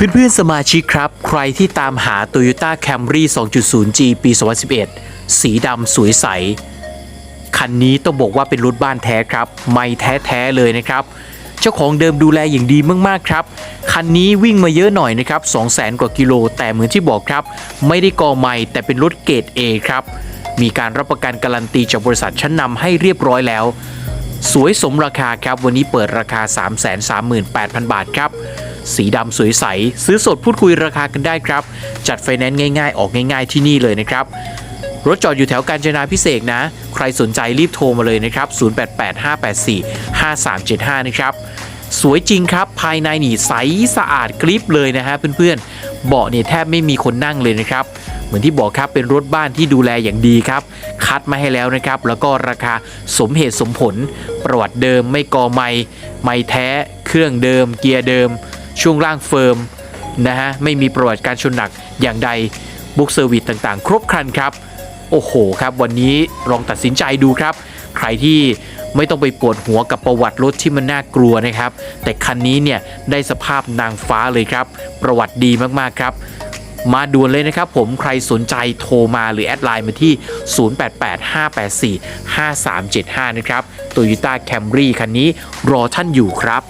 เพื่อนๆสมาชิกครับ ใครที่ตามหา Toyota Camry 2.0G ปี 2011 สีดำสวยใส คันนี้ต้องบอกว่าเป็นรถบ้านแท้ครับ ไม่แท้ๆเลยนะครับ เจ้าของเดิมดูแลอย่างดีมากๆครับ คันนี้วิ่งมาเยอะหน่อยนะครับ 200,000 กว่ากิโล แต่เหมือนที่บอกครับ ไม่ได้กอไม่แต่เป็นรถเกรด A ครับ มีการรับประกันการันตีจากบริษัทชั้นนำให้เรียบร้อยแล้ว สวยสมราคาครับ วันนี้เปิดราคา 338,000 บาทครับ สีดำสวยใส ซื้อสดพูดคุยราคากันได้ครับ จัดไฟแนนซ์ง่ายๆ ออกง่ายๆที่นี่เลยนะครับ รถจอดอยู่แถวกาญจนาพิเศษนะ ใครสนใจรีบโทรมาเลยนะครับ 0885845375 นะครับ สวยจริงครับ ภายในนี่ใสสะอาดกริบเลยนะฮะเพื่อนๆ เบาะเนี่ยแทบไม่มีคนนั่งเลยนะครับเหมือนที่บอกครับเป็นรถบ้านที่ดูแลอย่างดีครับ คัดมาให้แล้วนะครับ แล้วก็ราคาสมเหตุสมผล ประวัติเดิมไม่กอไม่ไม่แท้ เครื่องเดิม เกียร์เดิม ช่วงล่างเฟิร์มนะฮะไม่มีประวัติการชนหนักอย่างใดบุ๊กเซอร์วิสต่างๆ ครบครันครับ โอ้โหครับวันนี้ลองตัดสินใจดูครับ ใครที่ไม่ต้องไปปวดหัวกับประวัติรถที่มันน่ากลัวนะครับ แต่คันนี้เนี่ยได้สภาพนางฟ้าเลยครับ ประวัติดีมากๆครับ มาด่วนเลยนะครับผมใครสนใจโทรมาหรือแอดไลน์มาที่ 0885845375 นะครับ Toyota Camry คันนี้รอท่านอยู่ครับ